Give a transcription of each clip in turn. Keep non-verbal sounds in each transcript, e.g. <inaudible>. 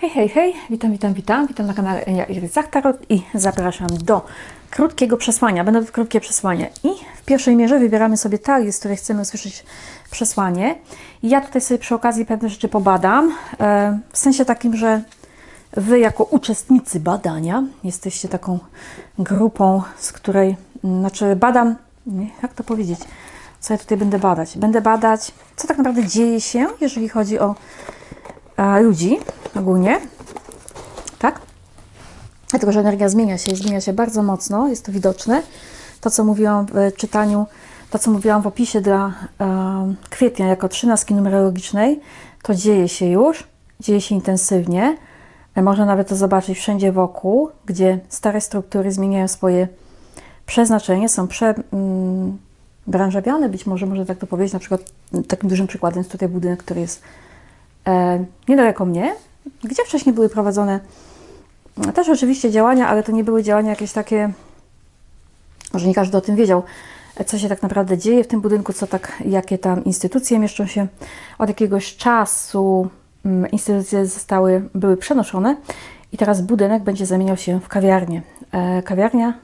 Hej, hej, hej, witam, witam, witam, witam na kanale Enia Iris Zachtarot i zapraszam do krótkiego przesłania. Będą to krótkie przesłania i w pierwszej mierze wybieramy sobie talię, z której chcemy usłyszeć przesłanie. Ja tutaj sobie przy okazji pewne rzeczy pobadam, e, w sensie takim, że Wy jako uczestnicy badania jesteście taką grupą, z której, mm, znaczy badam, jak to powiedzieć, co ja tutaj będę badać? Będę badać, co tak naprawdę dzieje się, jeżeli chodzi o ludzi ogólnie, tak? Dlatego, że energia zmienia się, zmienia się bardzo mocno, jest to widoczne. To, co mówiłam w czytaniu, to, co mówiłam w opisie dla e, kwietnia jako trzynastki numerologicznej, to dzieje się już, dzieje się intensywnie. E, Można nawet to zobaczyć wszędzie wokół, gdzie stare struktury zmieniają swoje przeznaczenie, są prze, mm, być może można tak to powiedzieć. Na przykład takim dużym przykładem jest tutaj budynek, który jest e, niedaleko mnie, gdzie wcześniej były prowadzone e, też oczywiście działania, ale to nie były działania jakieś takie, może nie każdy o tym wiedział, e, co się tak naprawdę dzieje w tym budynku, co tak, jakie tam instytucje mieszczą się. Od jakiegoś czasu mm, instytucje zostały, były przenoszone i teraz budynek będzie zamieniał się w kawiarnię. E, kawiarnia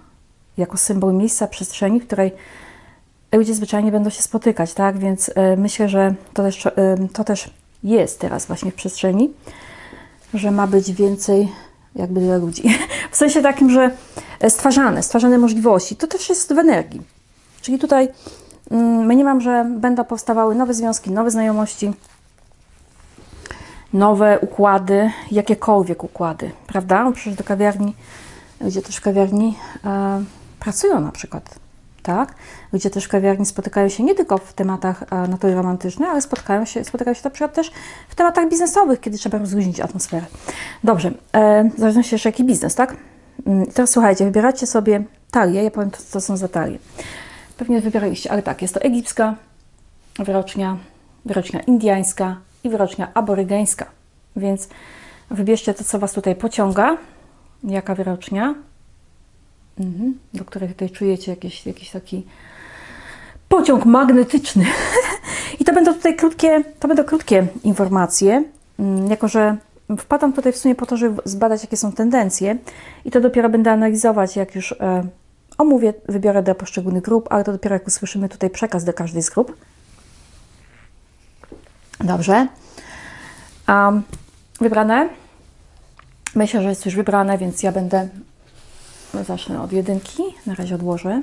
jako symbol miejsca, przestrzeni, w której ludzie zwyczajnie będą się spotykać, tak? Więc e, myślę, że to też, e, to też jest teraz właśnie w przestrzeni, że ma być więcej jakby dla ludzi. <laughs> W sensie takim, że e, stwarzane, stwarzane możliwości. To też jest w energii. Czyli tutaj mm, mniemam, że będą powstawały nowe związki, nowe znajomości, nowe układy, jakiekolwiek układy, prawda? Bo Przecież do kawiarni, gdzie też w kawiarni e, pracują na przykład, tak? Gdzie też w kawiarni spotykają się nie tylko w tematach e, natury romantycznej, ale spotkają się, spotykają się na przykład też w tematach biznesowych, kiedy trzeba rozluźnić atmosferę. Dobrze, e, w zależności jeszcze jaki biznes, tak? Mm, Teraz słuchajcie, wybieracie sobie talię, ja powiem, co są za talie. Pewnie wybieraliście, ale tak, jest to egipska wyrocznia, wyrocznia indiańska i wyrocznia aborygeńska. Więc wybierzcie to, co Was tutaj pociąga. Jaka wyrocznia? Mhm. Do której tutaj czujecie jakiś, jakiś taki pociąg magnetyczny. <laughs> I to będą tutaj krótkie, to będą krótkie informacje, mm, jako że wpadam tutaj w sumie po to, żeby zbadać, jakie są tendencje i to dopiero będę analizować, jak już e, omówię, wybiorę do poszczególnych grup, ale to dopiero jak usłyszymy tutaj przekaz do każdej z grup. Dobrze. Um, wybrane? Myślę, że jest już wybrane, więc ja będę zacznę od jedynki. Na razie odłożę.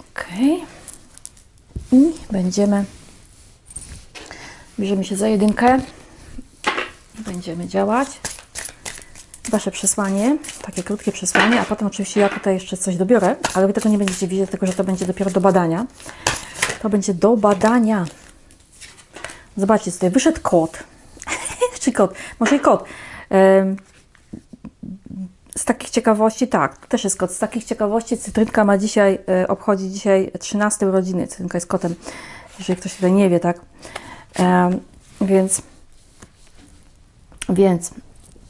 Ok. I będziemy bierzemy się za jedynkę będziemy działać. Wasze przesłanie, takie krótkie przesłanie, a potem oczywiście ja tutaj jeszcze coś dobiorę, ale Wy tego nie będziecie widzieć, tylko że to będzie dopiero do badania. To będzie do badania. Zobaczcie, tutaj wyszedł kot. <laughs> Czy kot? Może i kot. Z takich ciekawości, tak, też jest kot. Z takich ciekawości Cytrynka ma dzisiaj, e, obchodzi dzisiaj 13 urodziny. Cytrynka jest kotem, jeżeli ktoś tutaj nie wie, tak. Więc, więc,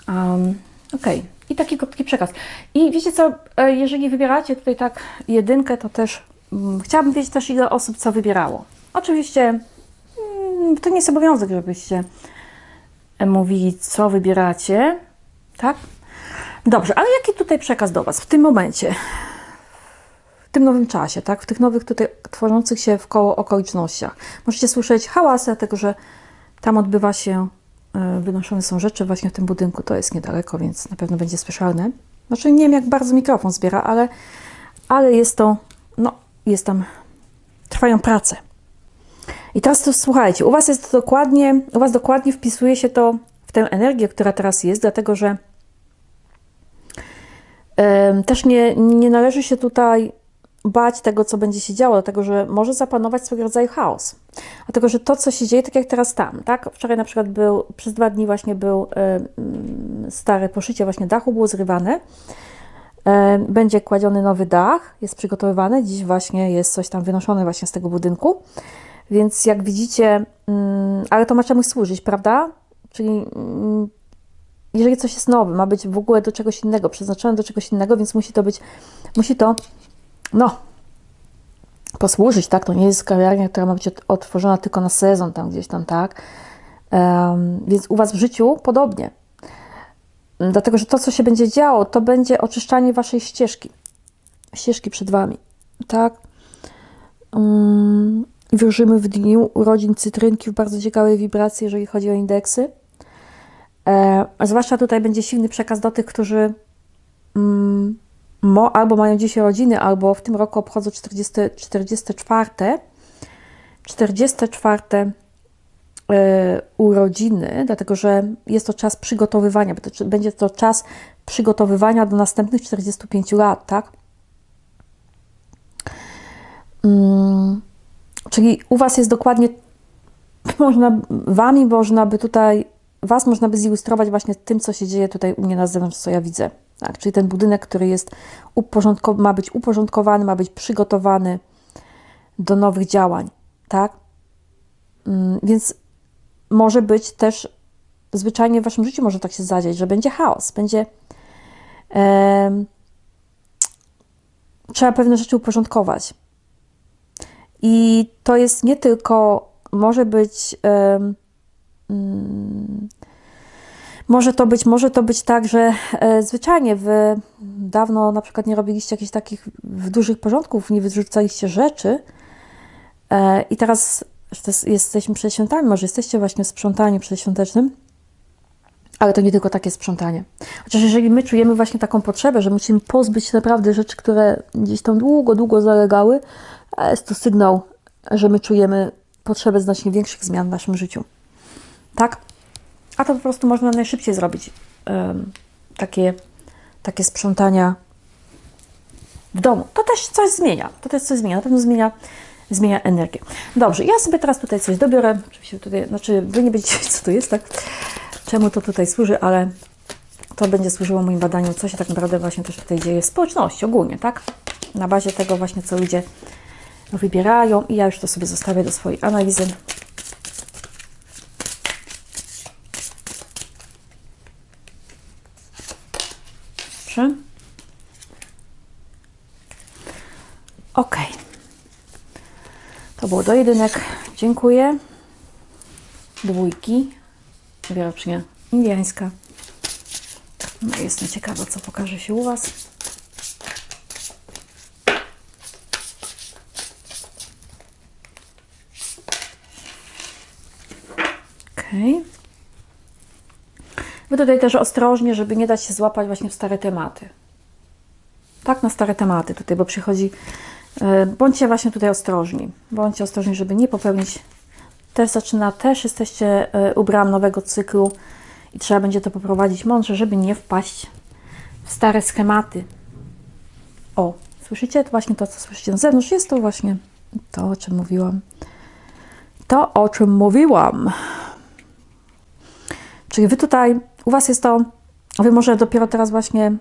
um, okej. I taki krótki przekaz. I wiecie co, e, jeżeli wybieracie tutaj tak jedynkę, to też mm, chciałabym wiedzieć też, ile osób co wybierało. Oczywiście mm, to nie jest obowiązek, żebyście e, mówili, co wybieracie, tak? Dobrze, ale jaki tutaj przekaz do Was w tym momencie, w tym nowym czasie, tak? W tych nowych tutaj tworzących się w koło okolicznościach. Możecie słyszeć hałasy, dlatego że tam odbywa się, e, wynoszone są rzeczy właśnie w tym budynku. To jest niedaleko, więc na pewno będzie słyszalne. Znaczy nie wiem, jak bardzo mikrofon zbiera, ale, ale jest to, no, jest tam, trwają prace. I teraz to słuchajcie, u Was jest to dokładnie, u Was dokładnie wpisuje się to w tę energię, która teraz jest, dlatego że też nie, nie należy się tutaj bać tego, co będzie się działo, dlatego że może zapanować swego rodzaju chaos. Dlatego, że to, co się dzieje, tak jak teraz tam, tak? Wczoraj na przykład był, przez dwa dni właśnie był stare poszycie właśnie dachu, było zrywane. Będzie kładziony nowy dach, jest przygotowywany. Dziś właśnie jest coś tam wynoszone właśnie z tego budynku. Więc jak widzicie, mm, ale to ma czemuś służyć, prawda? Czyli mm, jeżeli coś jest nowe, ma być w ogóle do czegoś innego, przeznaczone do czegoś innego, więc musi to być, musi to, no, posłużyć, tak? To nie jest kawiarnia, która ma być ot- otworzona tylko na sezon tam gdzieś tam, tak? Em, więc u Was w życiu podobnie. Dlatego, że to, co się będzie działo, to będzie oczyszczanie Waszej ścieżki. Ścieżki przed Wami. Tak? Um, wierzymy w dniu urodzin cytrynki w bardzo ciekawej wibracji, jeżeli chodzi o indeksy. E, zwłaszcza tutaj będzie silny przekaz do tych, którzy mm, albo mają dzisiaj rodziny, albo w tym roku obchodzą 40, 44, 44 e, urodziny, dlatego że jest to czas przygotowywania, to, będzie to czas przygotowywania do następnych 45 lat, tak? Mm, czyli u Was jest dokładnie, można, Wami można by tutaj, Was można by zilustrować właśnie tym, co się dzieje tutaj u mnie na zewnątrz, co ja widzę. Tak? Czyli ten budynek, który jest uporządko- ma być uporządkowany, ma być przygotowany do nowych działań, tak? Mm, Więc może być też zwyczajnie w Waszym życiu może tak się zadziać, że będzie chaos, będzie em, trzeba pewne rzeczy uporządkować. I to jest nie tylko, może być, em, mm, może to być, może to być tak, że e, zwyczajnie Wy dawno na przykład nie robiliście jakichś takich dużych porządków, nie wyrzucaliście rzeczy e, i teraz jesteśmy przed świętami, może jesteście właśnie w sprzątaniu przedświątecznym, ale to nie tylko takie sprzątanie. Chociaż jeżeli my czujemy właśnie taką potrzebę, że musimy pozbyć się naprawdę rzeczy, które gdzieś tam długo, długo zalegały, a jest to sygnał, że my czujemy potrzebę znacznie większych zmian w naszym życiu. Tak? A to po prostu można najszybciej zrobić. takie, takie sprzątania w domu. To też coś zmienia. To też coś zmienia. Na pewno zmienia, zmienia energię. Dobrze, ja sobie teraz tutaj coś dobiorę. Oczywiście tutaj, znaczy wy nie będziecie co to jest, tak? Czemu to tutaj służy, ale to będzie służyło moim badaniu, co się tak naprawdę właśnie też tutaj dzieje w społeczności ogólnie, tak? Na bazie tego właśnie, co ludzie wybierają i ja już to sobie zostawię do swojej analizy. Dobrze. Ok. To było do jedynek. Dziękuję. Dwójki. Wierocznie indiańska. No, jestem ciekawa, co pokaże się u Was. Okej. Wy tutaj też ostrożnie, żeby nie dać się złapać właśnie w stare tematy. Tak, na stare tematy tutaj, bo przychodzi. E, Bądźcie właśnie tutaj ostrożni. Bądźcie ostrożni, żeby nie popełnić. Też zaczyna, też jesteście e, u bram nowego cyklu i trzeba będzie to poprowadzić mądrze, żeby nie wpaść w stare schematy. O, słyszycie? To właśnie to, co słyszycie na zewnątrz, jest to właśnie to, o czym mówiłam. To, o czym mówiłam. Czyli wy tutaj, u was jest to, wy może dopiero teraz właśnie,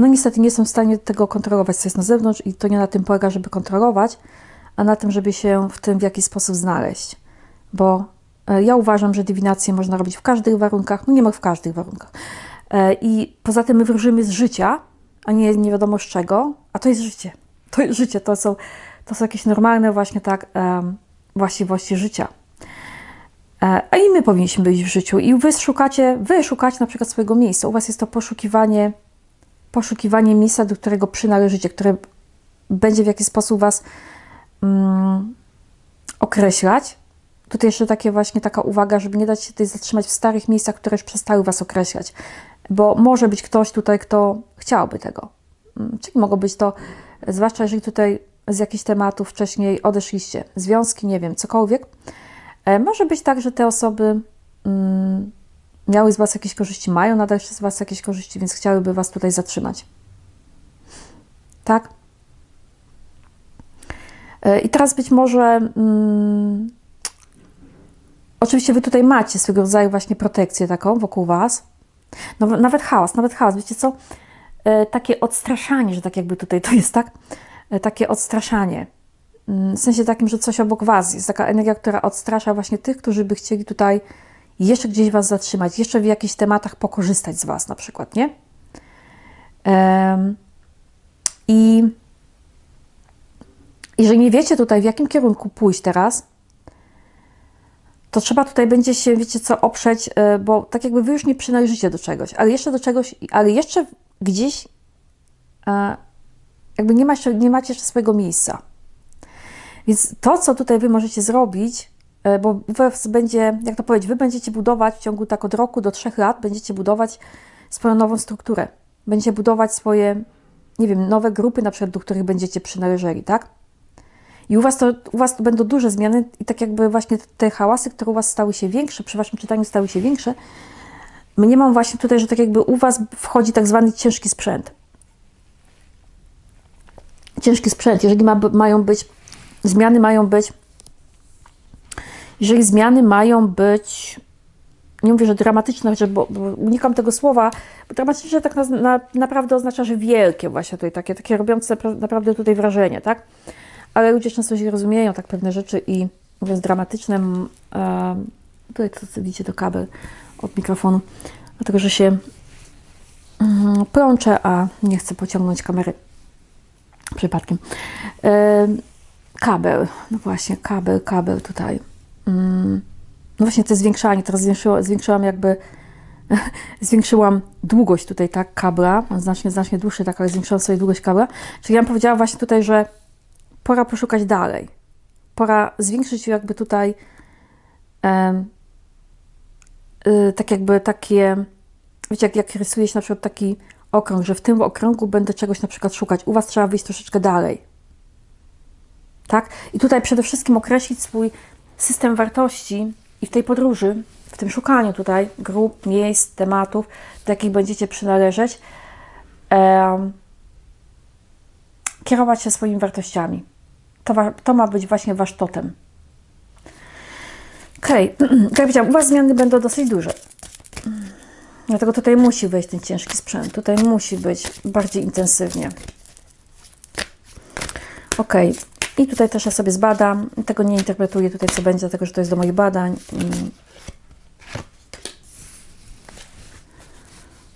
no niestety nie jestem w stanie tego kontrolować, co jest na zewnątrz i to nie na tym polega, żeby kontrolować, a na tym, żeby się w tym w jakiś sposób znaleźć. Bo e, ja uważam, że dywinację można robić w każdych warunkach, no nie ma w każdych warunkach. E, I poza tym my wróżymy z życia, a nie nie wiadomo z czego, a to jest życie. To jest życie, to są, to są jakieś normalne właśnie tak właściwości życia. E, A i my powinniśmy być w życiu. I wy szukacie, wy szukacie na przykład swojego miejsca. U was jest to poszukiwanie, poszukiwanie miejsca, do którego przynależycie, które będzie w jakiś sposób was mm, określać. Tutaj jeszcze takie właśnie taka uwaga, żeby nie dać się tutaj zatrzymać w starych miejscach, które już przestały was określać. Bo może być ktoś tutaj, kto chciałby tego. Mm, Czyli mogą być to, zwłaszcza jeżeli tutaj z jakichś tematów wcześniej odeszliście, związki, nie wiem, cokolwiek. E, Może być tak, że te osoby mm, miały z Was jakieś korzyści, mają nadal z Was jakieś korzyści, więc chciałyby Was tutaj zatrzymać. Tak? E, I teraz być może. Mm, oczywiście Wy tutaj macie swego rodzaju właśnie protekcję taką wokół Was. No, nawet hałas, nawet hałas. Wiecie co? E, Takie odstraszanie, że tak jakby tutaj to jest, tak? E, Takie odstraszanie. Mm, W sensie takim, że coś obok Was jest taka energia, która odstrasza właśnie tych, którzy by chcieli tutaj jeszcze gdzieś Was zatrzymać, jeszcze w jakichś tematach pokorzystać z Was na przykład, nie? Em, I jeżeli nie wiecie tutaj, w jakim kierunku pójść teraz, to trzeba tutaj będzie się, wiecie co, oprzeć, e, bo tak jakby wy już nie przynależycie do czegoś, ale jeszcze do czegoś, ale jeszcze gdzieś e, jakby nie, macie, nie macie jeszcze swojego miejsca. Więc to, co tutaj wy możecie zrobić, bo u was będzie, jak to powiedzieć, wy będziecie budować w ciągu tak od roku do trzech lat, będziecie budować swoją nową strukturę. Będziecie budować swoje, nie wiem, nowe grupy, na przykład, do których będziecie przynależeli, tak? I u was, to, u was to będą duże zmiany i tak jakby właśnie te hałasy, które u was stały się większe, przy waszym czytaniu stały się większe, mnie mam właśnie tutaj, że tak jakby u was wchodzi tak zwany ciężki sprzęt. Ciężki sprzęt, jeżeli ma, mają być, zmiany mają być, jeżeli zmiany mają być, nie mówię, że dramatyczne, że, bo, bo unikam tego słowa, bo dramatyczne tak na, na, naprawdę oznacza, że wielkie właśnie tutaj, takie, takie robiące naprawdę tutaj wrażenie, tak? ale ludzie często źle rozumieją tak pewne rzeczy i mówiąc dramatycznym, e, tutaj to, widzicie to kabel od mikrofonu, dlatego że się mm, plączę, a nie chcę pociągnąć kamery przypadkiem. E, kabel, no właśnie, kabel, kabel tutaj. Mm, no właśnie to zwiększanie, teraz zwiększyłam, zwiększyłam jakby <laughs> zwiększyłam długość tutaj, tak, kabla, znacznie, znacznie dłuższy, tak, ale zwiększyłam sobie długość kabla. Czyli ja bym powiedziała właśnie tutaj, że pora poszukać dalej. Pora zwiększyć jakby tutaj e, tak jakby takie, wiecie, jak, jak rysuje się na przykład taki okrąg, że w tym okrągu będę czegoś na przykład szukać. U Was trzeba wyjść troszeczkę dalej. Tak? I tutaj przede wszystkim określić swój system wartości i w tej podróży, w tym szukaniu tutaj grup, miejsc, tematów, do jakich będziecie przynależeć, e, kierować się swoimi wartościami. To, to ma być właśnie wasz totem. Okej, okay. <clears throat> jak powiedziałam, u was zmiany będą dosyć duże. Dlatego tutaj musi wejść ten ciężki sprzęt. Tutaj musi być bardziej intensywnie. Ok. I tutaj też ja sobie zbadam. Tego nie interpretuję tutaj, co będzie, dlatego że to jest do moich badań.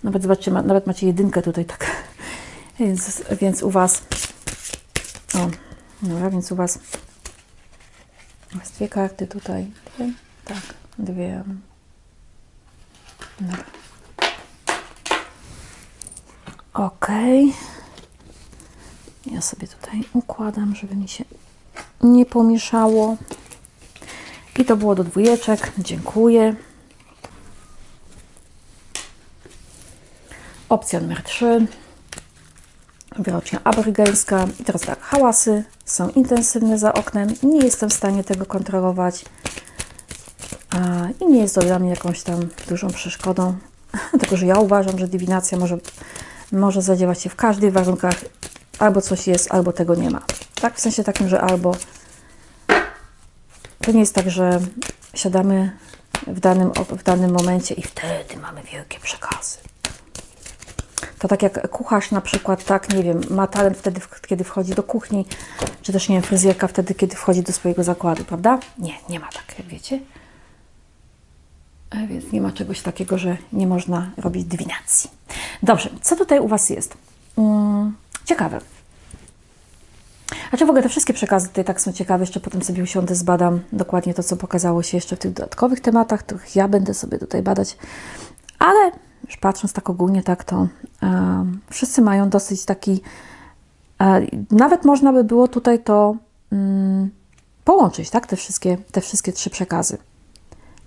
Nawet zobaczcie, nawet macie jedynkę tutaj tak. <laughs> Więc, więc u Was o, dobra, więc u Was jest dwie karty tutaj. Dwie? Tak, dwie. Dobra. Ok. Ja sobie tutaj układam, żeby mi się nie pomieszało. I to było do dwójeczek. Dziękuję. Opcja numer 3 wyrocznia aborygejska. I teraz tak, hałasy są intensywne za oknem. Nie jestem w stanie tego kontrolować. I nie jest to dla mnie jakąś tam dużą przeszkodą. <laughs> Dlatego, że ja uważam, że dywinacja może, może zadziewać się w każdych warunkach. Albo coś jest, albo tego nie ma. Tak? W sensie takim, że albo to nie jest tak, że siadamy w danym, w danym momencie i wtedy mamy wielkie przekazy. To tak jak kucharz na przykład, tak, nie wiem, ma talent wtedy, kiedy wchodzi do kuchni, czy też, nie wiem, fryzjerka wtedy, kiedy wchodzi do swojego zakładu, prawda? Nie, nie ma tak, jak wiecie. E, więc nie ma czegoś takiego, że nie można robić dywinacji. Dobrze, co tutaj u Was jest? Ciekawe. Znaczy w ogóle te wszystkie przekazy tutaj tak są ciekawe, jeszcze potem sobie usiądę, zbadam dokładnie to, co pokazało się jeszcze w tych dodatkowych tematach, których ja będę sobie tutaj badać, ale już patrząc tak ogólnie, tak to e, wszyscy mają dosyć taki, e, nawet można by było tutaj to mm, połączyć, tak, te wszystkie, te wszystkie trzy przekazy.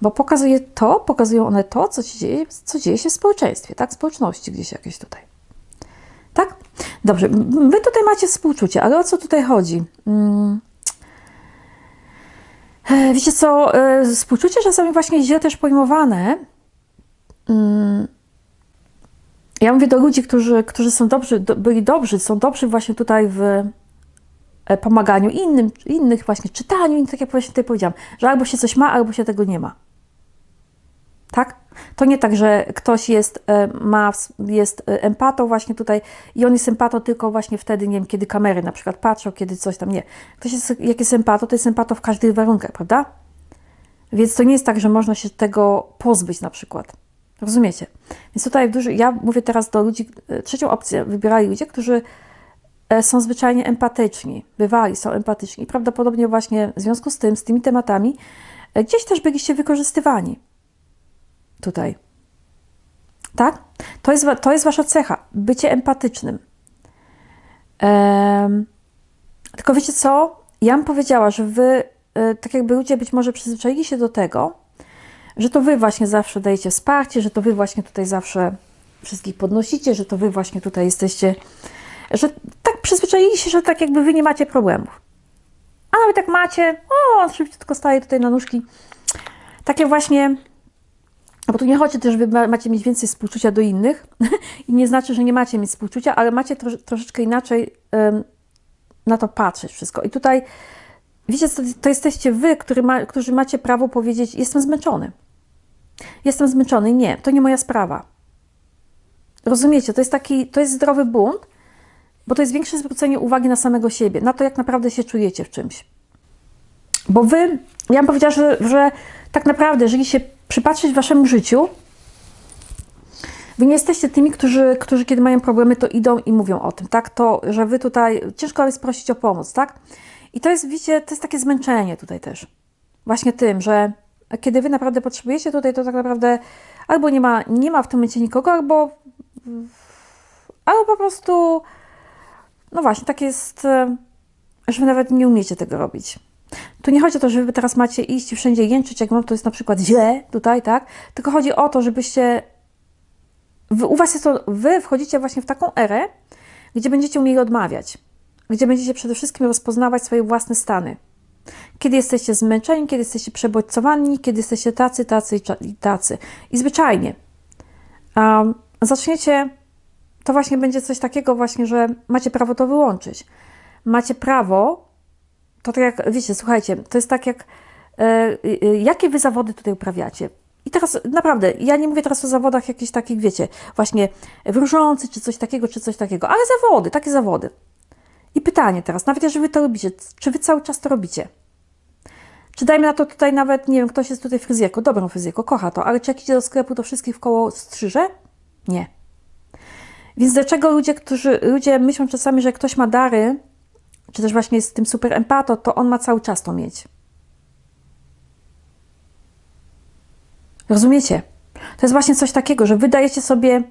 Bo pokazuje to, pokazują one to, co dzieje, co dzieje się w społeczeństwie, tak, społeczności gdzieś jakieś tutaj. Tak? Dobrze, wy tutaj macie współczucie, ale o co tutaj chodzi? Mm. E, wiecie co, e, współczucie czasami właśnie źle też pojmowane mm, ja mówię do ludzi, którzy, którzy są dobrzy, do, byli dobrzy, są dobrzy właśnie tutaj w e, pomaganiu innym, innych właśnie czytaniu, tak jak właśnie tutaj powiedziałam, że albo się coś ma, albo się tego nie ma. Tak? To nie tak, że ktoś jest, e, ma, jest e, empatą właśnie tutaj i on jest empatą tylko właśnie wtedy, nie wiem, kiedy kamery na przykład patrzą, kiedy coś tam, nie. Ktoś jest, jak jest empatą, to jest empatą w każdych warunkach, prawda? Więc to nie jest tak, że można się tego pozbyć na przykład. Rozumiecie? Więc tutaj duży, ja mówię teraz do ludzi, e, trzecią opcję wybierali ludzie, którzy są zwyczajnie empatyczni, bywali, są empatyczni. Prawdopodobnie właśnie w związku z tym, z tymi tematami, gdzieś też byliście wykorzystywani. Tutaj. Tak? To jest, to jest wasza cecha. Bycie empatycznym. Em, tylko wiecie co? Ja bym powiedziała, że wy, e, tak jakby ludzie być może przyzwyczaili się do tego, że to wy właśnie zawsze dajecie wsparcie, że to wy właśnie tutaj zawsze wszystkich podnosicie, że to wy właśnie tutaj jesteście, że tak przyzwyczaili się, że tak jakby wy nie macie problemów. A nawet jak macie, o, on szybciutko staje tutaj na nóżki. Takie właśnie, bo tu nie chodzi też, wy ma- macie mieć więcej współczucia do innych <laughs> i nie znaczy, że nie macie mieć współczucia, ale macie trosz, troszeczkę inaczej na to patrzeć wszystko. I tutaj, wiecie, co, to jesteście wy, ma, którzy macie prawo powiedzieć, jestem zmęczony. Jestem zmęczony. Nie, to nie moja sprawa. Rozumiecie? To jest taki, to jest zdrowy bunt, bo to jest większe zwrócenie uwagi na samego siebie, na to, jak naprawdę się czujecie w czymś. Bo wy, ja bym powiedziała, że, że tak naprawdę, jeżeli się przypatrzeć waszemu życiu, wy nie jesteście tymi, którzy, którzy kiedy mają problemy, to idą i mówią o tym, tak? To, że wy tutaj, ciężko jest prosić o pomoc, tak? I to jest, widzicie, to jest takie zmęczenie tutaj też. Właśnie tym, że kiedy wy naprawdę potrzebujecie tutaj, to tak naprawdę albo nie ma, nie ma w tym momencie nikogo, albo, albo po prostu, no właśnie, tak jest, e, że wy nawet nie umiecie tego robić. Tu nie chodzi o to, że wy teraz macie iść wszędzie jęczyć, jak wam to jest na przykład źle tutaj, tak? Tylko chodzi o to, żebyście u was jest to, wy wchodzicie właśnie w taką erę, gdzie będziecie umieli odmawiać, gdzie będziecie przede wszystkim rozpoznawać swoje własne stany. Kiedy jesteście zmęczeni, kiedy jesteście przebodźcowani, kiedy jesteście tacy, tacy i tacy. I zwyczajnie um, zaczniecie, to właśnie będzie coś takiego właśnie, że macie prawo to wyłączyć. Macie prawo, to tak jak, wiecie, słuchajcie, to jest tak jak, e, e, jakie wy zawody tutaj uprawiacie. I teraz naprawdę, ja nie mówię teraz o zawodach jakichś takich, wiecie, właśnie wróżący, czy coś takiego, czy coś takiego, ale zawody, takie zawody. I pytanie teraz, nawet jeżeli wy to robicie, czy wy cały czas to robicie? Czy dajmy na to tutaj nawet, nie wiem, ktoś jest tutaj fryzjerką, dobrą fryzjerką, kocha to, ale czy jak idzie do sklepu, to wszystkich w koło strzyże? Nie. Więc dlaczego ludzie, którzy, ludzie myślą czasami, że ktoś ma dary, czy też właśnie jest tym super empato, to on ma cały czas to mieć. Rozumiecie? To jest właśnie coś takiego, że wy dajecie sobie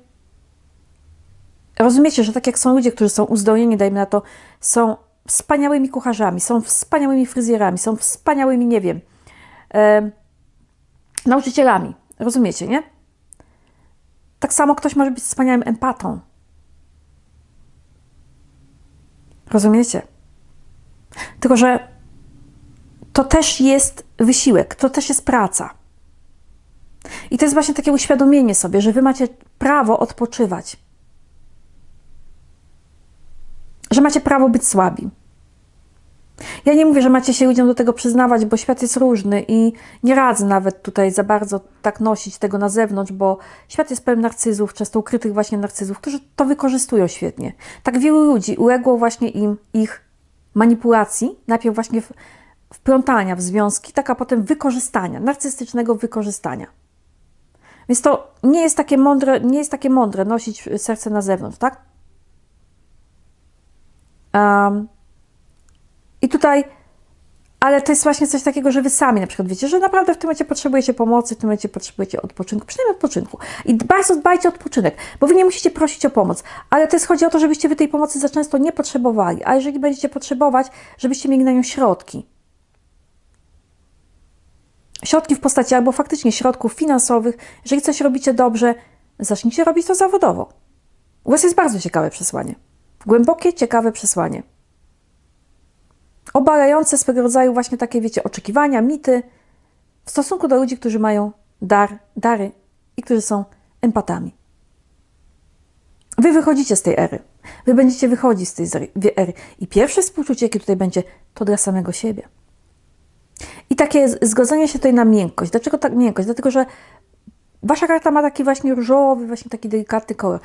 rozumiecie, że tak jak są ludzie, którzy są uzdolnieni, dajmy na to, są wspaniałymi kucharzami, są wspaniałymi fryzjerami, są wspaniałymi, nie wiem, e, nauczycielami. Rozumiecie, nie? Tak samo ktoś może być wspaniałym empatą. Rozumiecie? Tylko, że to też jest wysiłek, to też jest praca. I to jest właśnie takie uświadomienie sobie, że wy macie prawo odpoczywać że macie prawo być słabi. Ja nie mówię, że macie się ludziom do tego przyznawać, bo świat jest różny i nie radzę nawet tutaj za bardzo tak nosić tego na zewnątrz, bo świat jest pełen narcyzów, często ukrytych właśnie narcyzów, którzy to wykorzystują świetnie. Tak wielu ludzi uległo właśnie im ich manipulacji, najpierw właśnie w- wplątania w związki, tak a potem wykorzystania, narcystycznego wykorzystania. Więc to nie jest takie mądre, nie jest takie mądre nosić serce na zewnątrz, tak? Um, I tutaj, ale to jest właśnie coś takiego, że wy sami na przykład wiecie, że naprawdę w tym momencie potrzebujecie pomocy, w tym momencie potrzebujecie odpoczynku, przynajmniej odpoczynku. I bardzo dbajcie o odpoczynek, bo wy nie musicie prosić o pomoc, ale to jest chodzi o to, żebyście wy tej pomocy za często nie potrzebowali, a jeżeli będziecie potrzebować, żebyście mieli na nią środki. Środki w postaci albo faktycznie środków finansowych. Jeżeli coś robicie dobrze, zacznijcie robić to zawodowo. U Was jest bardzo ciekawe przesłanie. Głębokie, ciekawe przesłanie. Obalające swego rodzaju właśnie takie, wiecie, oczekiwania, mity w stosunku do ludzi, którzy mają dar, dary i którzy są empatami. Wy wychodzicie z tej ery. Wy będziecie wychodzić z tej ery. I pierwsze współczucie, jakie tutaj będzie, to dla samego siebie. I takie zgodzenie się tutaj na miękkość. Dlaczego tak miękkość? Dlatego, że wasza karta ma taki właśnie różowy, właśnie taki delikatny kolor.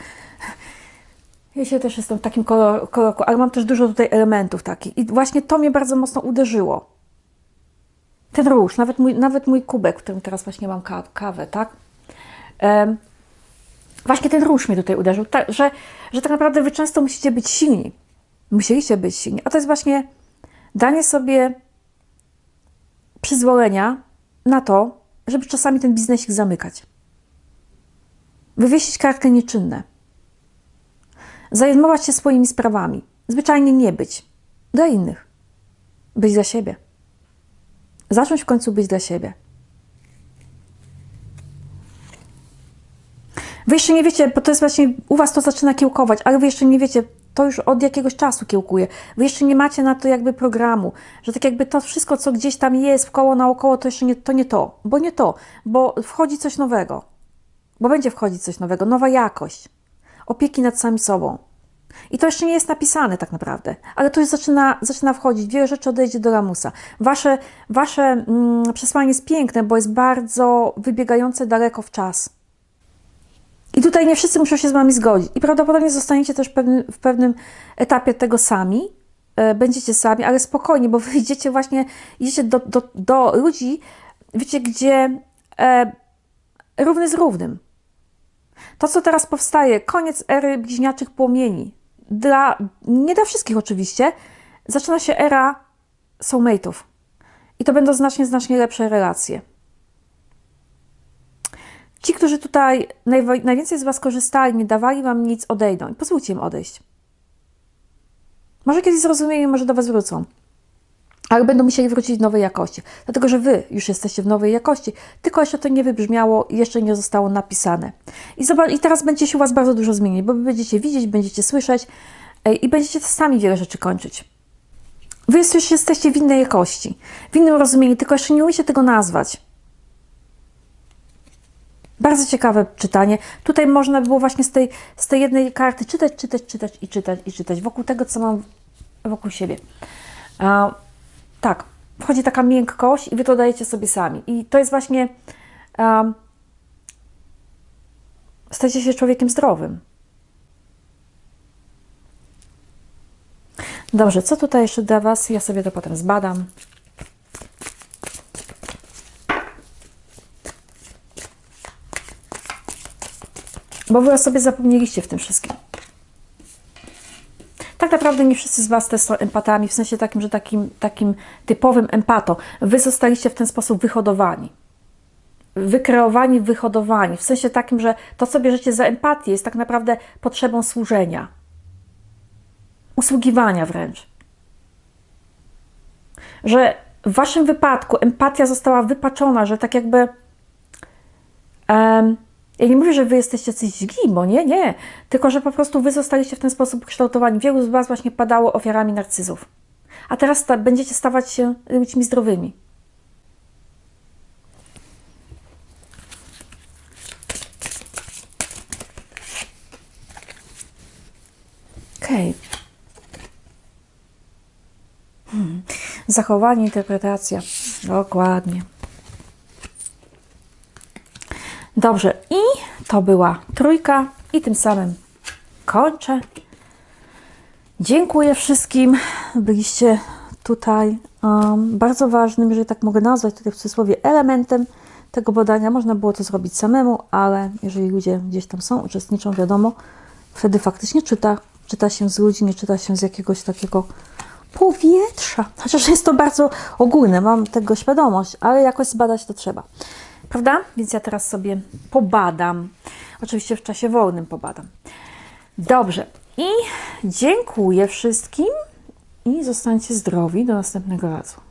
Ja się też jestem w takim kolor, kolorku, ale mam też dużo tutaj elementów takich. I właśnie to mnie bardzo mocno uderzyło. Ten róż, nawet mój, nawet mój kubek, w którym teraz właśnie mam ka- kawę, tak? Em, właśnie ten róż mnie tutaj uderzył, tak, że, że tak naprawdę wy często musicie być silni. Musieliście być silni. A to jest właśnie danie sobie przyzwolenia na to, żeby czasami ten biznesik zamykać. Wywiesić kartkę nieczynne. Zajmować się swoimi sprawami. Zwyczajnie nie być dla innych. Być dla siebie. Zacząć w końcu być dla siebie. Wy jeszcze nie wiecie, bo to jest właśnie, u Was to zaczyna kiełkować, ale Wy jeszcze nie wiecie, to już od jakiegoś czasu kiełkuje. Wy jeszcze nie macie na to jakby programu, że tak jakby to wszystko, co gdzieś tam jest w koło naokoło, to jeszcze nie to, nie to, bo nie to, bo wchodzi coś nowego, bo będzie wchodzić coś nowego, nowa jakość, opieki nad samym sobą. I to jeszcze nie jest napisane tak naprawdę, ale to już zaczyna, zaczyna wchodzić. Wiele rzeczy odejdzie do lamusa. Wasze, wasze mm, przesłanie jest piękne, bo jest bardzo wybiegające daleko w czas. I tutaj nie wszyscy muszą się z Wami zgodzić. I prawdopodobnie zostaniecie też w pewnym, w pewnym etapie tego sami. E, będziecie sami, ale spokojnie, bo wy idziecie właśnie, idziecie do, do, do ludzi, wiecie, gdzie e, równy z równym. To, co teraz powstaje, koniec ery bliźniaczych płomieni. Dla, nie dla wszystkich oczywiście, zaczyna się era soulmate'ów. I to będą znacznie, znacznie lepsze relacje. Ci, którzy tutaj najwięcej z Was korzystali, nie dawali Wam nic, odejdą. Pozwólcie im odejść. Może kiedyś zrozumieją, może do Was wrócą. Ale będą musieli wrócić w nowej jakości. Dlatego, że Wy już jesteście w nowej jakości, tylko jeszcze to nie wybrzmiało i jeszcze nie zostało napisane. I, zobacz, I teraz będzie się u Was bardzo dużo zmienić, bo będziecie widzieć, będziecie słyszeć e, i będziecie sami wiele rzeczy kończyć. Wy już jesteście w innej jakości, w innym rozumieniu, tylko jeszcze nie umiecie tego nazwać. Bardzo ciekawe czytanie. Tutaj można było właśnie z tej, z tej jednej karty czytać, czytać, czytać i czytać i czytać wokół tego, co mam wokół siebie. A, tak, wchodzi taka miękkość i wy to dajecie sobie sami. I to jest właśnie. Um, stajecie się człowiekiem zdrowym. Dobrze, co tutaj jeszcze dla Was? Ja sobie to potem zbadam. Bo wy o sobie zapomnieliście w tym wszystkim. Tak naprawdę nie wszyscy z Was też są empatami, w sensie takim, że takim, takim typowym empato. Wy zostaliście w ten sposób wyhodowani. Wykreowani, wyhodowani. W sensie takim, że to, co bierzecie za empatię, jest tak naprawdę potrzebą służenia. Usługiwania wręcz. Że w Waszym wypadku empatia została wypaczona, że tak jakby... em, ja nie mówię, że wy jesteście coś źli, bo nie, nie. Tylko, że po prostu wy zostaliście w ten sposób kształtowani. Wielu z was właśnie padało ofiarami narcyzów. A teraz sta- będziecie stawać się ludźmi zdrowymi. Okej. Hmm. Zachowanie, interpretacja. Dokładnie. Dobrze, i to była trójka, i tym samym kończę. Dziękuję wszystkim. Byliście tutaj um, bardzo ważnym, jeżeli tak mogę nazwać, tutaj w cudzysłowie, elementem tego badania. Można było to zrobić samemu, ale jeżeli ludzie gdzieś tam są, uczestniczą, wiadomo, wtedy faktycznie czyta, czyta się z ludzi, nie czyta się z jakiegoś takiego powietrza. Chociaż jest to bardzo ogólne, mam tego świadomość, ale jakoś zbadać to trzeba. Prawda? Więc ja teraz sobie pobadam. Oczywiście w czasie wolnym pobadam. Dobrze. I dziękuję wszystkim i zostańcie zdrowi. Do następnego razu.